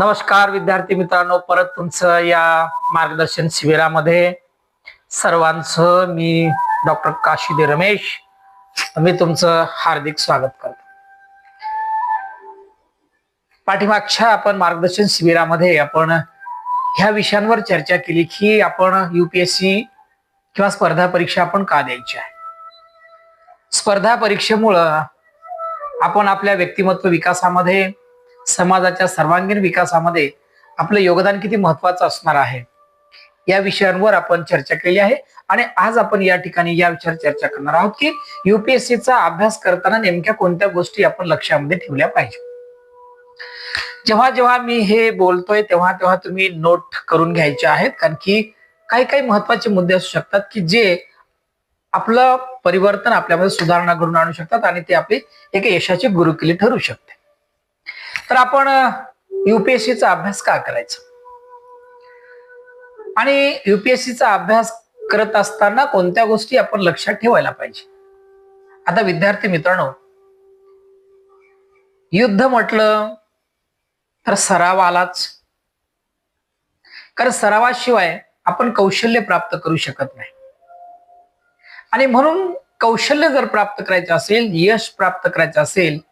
नमस्कार विद्यार्थी मित्रांनो. परत तुमचं या मार्गदर्शन शिबिरामध्ये सर्वांचं मी डॉक्टर काशिदे रमेश. मी तुमचं हार्दिक स्वागत करतो. पाठीमागच्या आपण मार्गदर्शन शिबिरामध्ये आपण ह्या विषयांवर चर्चा केली की आपण युपीएससी किंवा स्पर्धा परीक्षा आपण का द्यायची आहे? स्पर्धा परीक्षेमुळं आपण आपल्या व्यक्तिमत्व विकासामध्ये समाजाच्या सर्वांगीण विकासामध्ये आपलं योगदान किती महत्वाचं असणार आहे? या विषयांवर आपण चर्चा केली आहे आणि आज आपण या ठिकाणी या विषयावर चर्चा करणार आहोत की युपीएससीचा अभ्यास करताना नेमक्या कोणत्या गोष्टी आपण लक्षामध्ये ठेवल्या पाहिजे? जेव्हा जेव्हा मी हे बोलतोय तेव्हा तेव्हा तुम्ही नोट करून घ्यायचे आहेत कारण की काही काही महत्त्वाचे मुद्दे असू शकतात की जे आपलं परिवर्तन आपल्यामध्ये सुधारणा घडून आणू शकतात आणि ते आपली एक यशाची गुरुकिली ठरू शकते. तर आपण युपीएससीचा अभ्यास का करायचा? आणि युपीएससीचा अभ्यास करत असताना कोणत्या गोष्टी आपण लक्षात ठेवायला पाहिजे? आता विद्यार्थी मित्रांनो युद्ध म्हटलं तर सराव आलाच. कारण सरावाशिवाय आपण कौशल्य प्राप्त करू शकत नाही. आणि म्हणून कौशल्य जर प्राप्त करायचं असेल यश प्राप्त करायचं असेल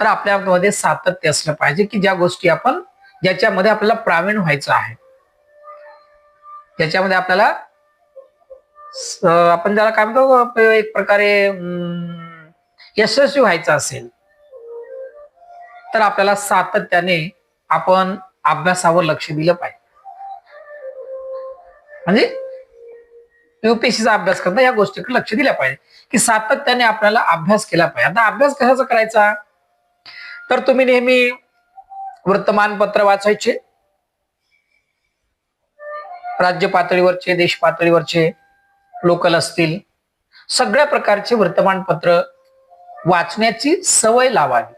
तर आपल्यामध्ये सातत्य असलं पाहिजे की ज्या गोष्टी आपण ज्याच्यामध्ये आपल्याला प्रावीण व्हायचं आहे. ज्याच्यामध्ये आपल्याला आपण ज्याला काय म्हणतो एक प्रकारे अं, यशस्वी व्हायचं असेल तर आपल्याला सातत्याने आपण अभ्यासावर लक्ष दिलं पाहिजे. म्हणजे युपीएससीचा अभ्यास करता या गोष्टीकडे लक्ष दिलं पाहिजे की सातत्याने आपल्याला अभ्यास केला पाहिजे. आता अभ्यास कशाचा करायचा? तर तुम्ही नेहमी वर्तमानपत्र वाचायचे राज्य पातळीवरचे देश पातळीवरचे लोकल असतील सगळ्या प्रकारचे वर्तमानपत्र वाचण्याची सवय लावावी.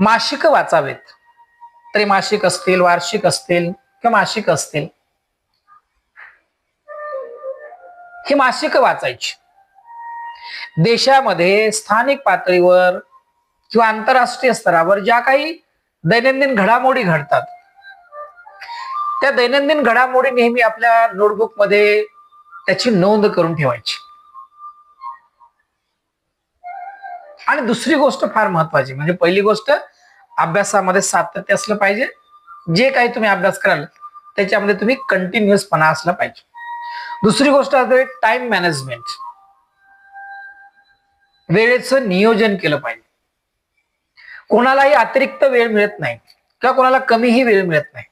मासिक वाचावेत. त्रैमासिक असतील वार्षिक असतील किंवा मासिक असतील. ही मासिक वाचायची. देशामध्ये स्थानिक पातळीवर किंवा आंतरराष्ट्रीय स्तरावर ज्या काही दैनंदिन घडामोडी घडतात. त्या दैनंदिन घडामोडी नेहमी आपल्या नोटबुकमध्ये त्याची नोंद करून ठेवायची. आणि दुसरी गोष्ट फार महत्वाची म्हणजे पहिली गोष्ट अभ्यासामध्ये सातत्य असलं पाहिजे. जे काही तुम्ही अभ्यास कराल त्याच्यामध्ये तुम्ही कंटिन्युअसपणा असला पाहिजे. दुसरी गोष्ट असते टाइम मॅनेजमेंट वेळेचं नियोजन केलं पाहिजे. कोणालाही अतिरिक्त वेळ मिळत नाही किंवा कोणाला कमीही वेळ मिळत नाही.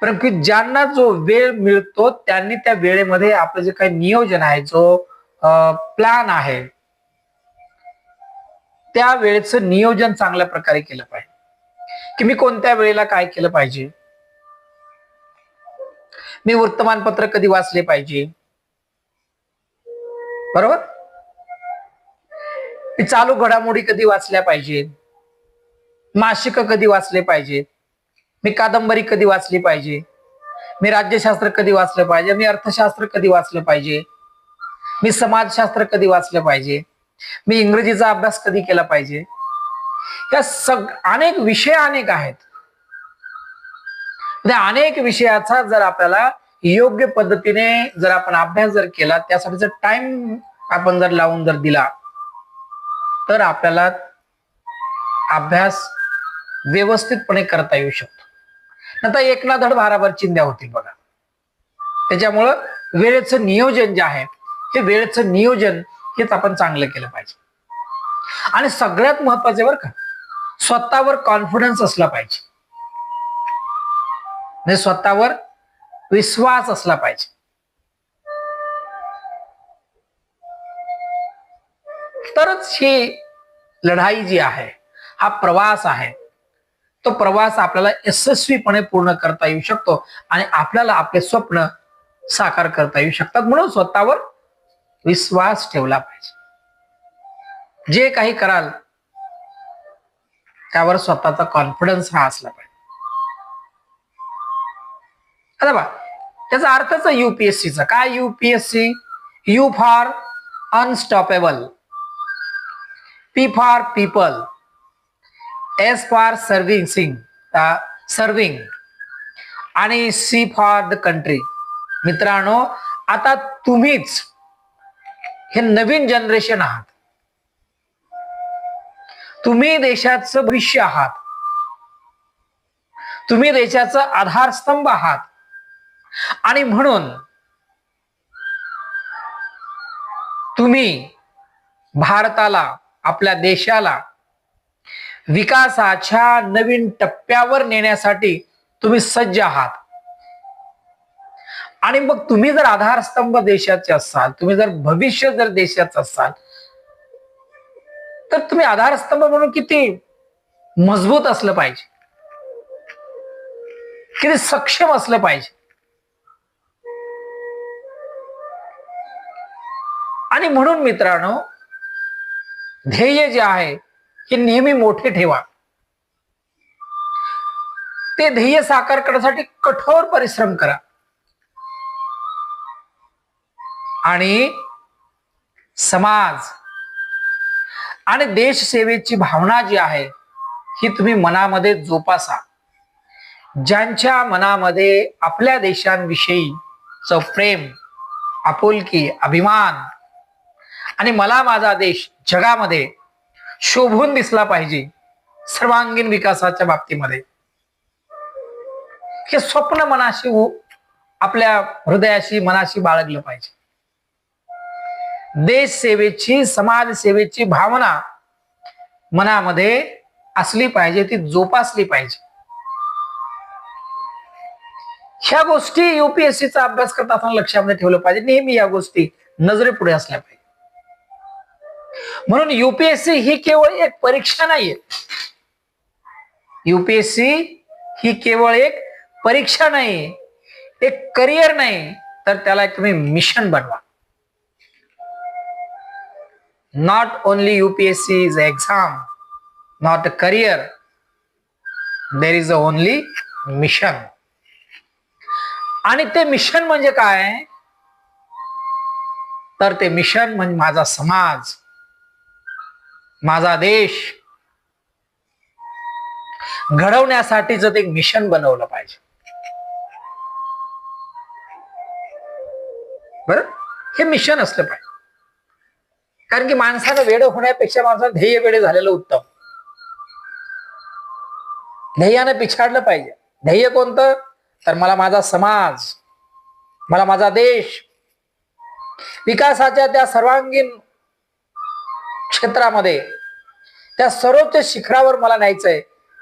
परंतु ज्यांना जो वेळ मिळतो त्यांनी त्या वेळेमध्ये आपलं जे काही नियोजन आहे जो प्लॅन आहे त्या वेळेचं नियोजन चांगल्या प्रकारे केलं पाहिजे. की मी कोणत्या वेळेला काय केलं पाहिजे? मी वर्तमानपत्र कधी वाचले पाहिजे? बरोबर? मी चालू घडामोडी कधी वाचल्या पाहिजे मासिक कधी वाचले पाहिजे? मी कादंबरी कधी वाचली पाहिजे? मी राज्यशास्त्र कधी वाचलं पाहिजे? मी अर्थशास्त्र कधी वाचलं पाहिजे? मी समाजशास्त्र कधी वाचलं पाहिजे? मी इंग्रजीचा अभ्यास कधी केला पाहिजे? या सग अनेक विषय अनेक आहेत. त्या अनेक विषयाचा जर आपल्याला योग्य पद्धतीने जर आपण अभ्यास जर केला त्यासाठी जर टाइम आपण जर लावून जर दिला तर आपल्याला अभ्यास व्यवस्थितपणे करता येऊ शकतो. नंतर एकना धड भाराभर चिंध्या होतील बघा. त्याच्यामुळं वेळेचं नियोजन जे आहे हे वेळेचं नियोजन हेच आपण चांगलं केलं पाहिजे. आणि सगळ्यात महत्त्वाचे बरं का स्वतःवर कॉन्फिडन्स असला पाहिजे. म्हणजे स्वतःवर विश्वास असला पाहिजे. तरच ही लढाई जी आहे हा प्रवास आहे तो प्रवास आपल्याला यशस्वीपणे पूर्ण करता येऊ शकतो आणि आपल्याला आपले स्वप्न साकार करता येऊ शकतात. म्हणून स्वतःवर विश्वास ठेवला पाहिजे. जे काही कराल त्यावर स्वतःचा कॉन्फिडन्स हा असला पाहिजे. आता बा त्याचा अर्थच युपीएससीचा काय UPSC U for unstoppable P for people S for serving sing serving आणि सी फॉर द कंट्री मित्रांनो आता तुम्हीच हे नवीन जनरेशन आहात. तुम्ही देशाचं भविष्य आहात. तुम्ही देशाचा आधारस्तंभ आहात. आणि म्हणून तुम्ही भारताला आपल्या देशाला विकासाच्या नवीन टप्प्यावर नेण्यासाठी तुम्ही सज्ज आहात. आणि मग तुम्ही जर आधारस्तंभ देशाचे असाल तुम्ही जर भविष्य जर देशाचं असाल तर तुम्ही आधारस्तंभ म्हणून किती मजबूत असलं पाहिजे. किती सक्षम असलं पाहिजे. आणि म्हणून मित्रांनो ध्येय जे आहे हे नेहमी मोठे ठेवा. ते ध्येय साकार करण्यासाठी कठोर परिश्रम करा. आणि समाज आणि देशसेवेची भावना जी आहे ही तुम्ही मनामध्ये जोपासा. ज्यांच्या मनामध्ये आपल्या देशांविषयी प्रेम आपुलकी अभिमान आणि मला माझा देश जगामध्ये शोभून दिसला पाहिजे सर्वांगीण विकासाच्या बाबतीमध्ये. हे स्वप्न मनाशी आपल्या हृदयाशी मनाशी बाळगलं पाहिजे. देश सेवेची समाज सेवेची भावना मनामध्ये असली पाहिजे ती जोपासली पाहिजे. ह्या गोष्टी युपीएससीचा अभ्यास करत असताना लक्षामध्ये ठेवलं पाहिजे. नेहमी या गोष्टी नजरेपुढे असल्या पाहिजे. म्हणून युपीएससी ही केवळ एक परीक्षा नाहीये. युपीएससी ही केवळ एक परीक्षा नाही एक करिअर नाही तर त्याला एक तुम्ही मिशन बनवा. Not only UPSC is exam not a career there is a only mission आणि ते मिशन म्हणजे काय? तर ते मिशन म्हणजे माझा समाज. माझा देश घडवण्यासाठीच ते एक मिशन बनवलं पाहिजे. बर? हे मिशन असलं पाहिजे. कारण की माणसानं वेळ होण्यापेक्षा माणसानं ध्येय वेळ झालेलं उत्तम. ध्येयानं पिछाडलं पाहिजे. ध्येय कोणतं? तर मला माझा समाज मला माझा देश. विकासाच्या त्या सर्वांगीण क्षेत्रामध्ये त्या सर्वोच्च शिखरावर मला न्यायचंय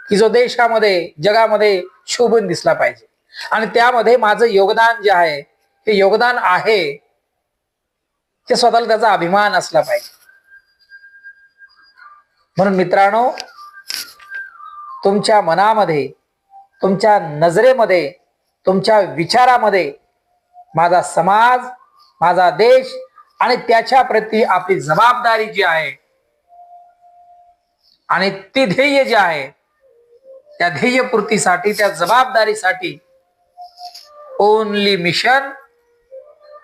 की जो देशामध्ये जगामध्ये शोभून दिसला पाहिजे. आणि त्यामध्ये माझं योगदान जे आहे हे योगदान आहे ते स्वतःला त्याचा अभिमान असला पाहिजे. म्हणून मित्रांनो तुमच्या मनामध्ये तुमच्या नजरेमध्ये तुमच्या विचारामध्ये माझा समाज माझा देश आणि त्याच्या प्रती आपली जबाबदारी जी आहे आणि ती ध्येय जे आहे त्या ध्येयपूर्तीसाठी त्या जबाबदारीसाठी only mission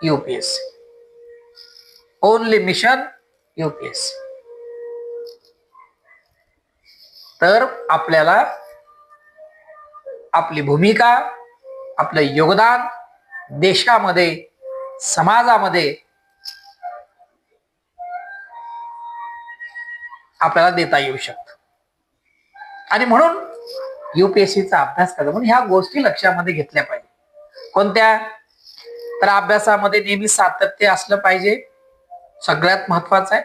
UPSC only mission UPSC तर आपल्याला आपली भूमिका आपलं योगदान देशामध्ये समाजामध्ये आपल्याला देता येऊ शकतं. आणि म्हणून युपीएससीचा अभ्यास करा. म्हणून ह्या गोष्टी लक्षामध्ये घेतल्या पाहिजे. कोणत्या? तर अभ्यासामध्ये नेहमी सातत्य असलं पाहिजे. सगळ्यात महत्वाचं आहे.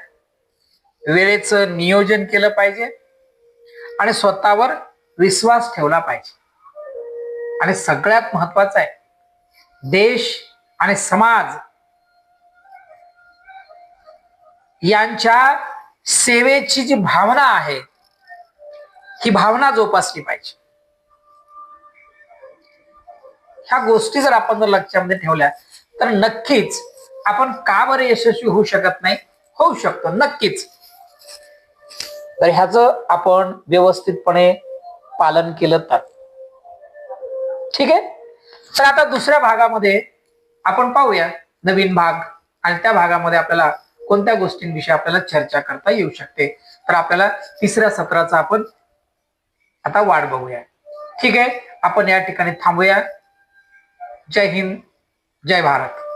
वेळेचं नियोजन केलं पाहिजे. आणि स्वतःवर विश्वास ठेवला पाहिजे. आणि सगळ्यात महत्वाचं आहे देश आणि समाज यांच्या सेवेची जी भावना आहे ही भावना जोपासली पाहिजे. ह्या गोष्टी जर आपण जर लक्षामध्ये ठेवल्या तर नक्कीच आपण का बरं यशस्वी होऊ शकत नाही? होऊ शकतो नक्कीच. तर ह्याच आपण व्यवस्थितपणे पालन केलं तर. ठीक आहे? तर आता दुसऱ्या भागामध्ये आपण पाहूया नवीन भाग. आणि त्या भागामध्ये आपल्याला कोणत्या गोष्टींविषयी आपल्याला चर्चा करता येऊ शकते? तर आपल्याला तिसऱ्या सत्राचा आपण आता वाट बघूया. ठीक आहे? आपण या ठिकाणी थांबूया. जय हिंद. जय भारत.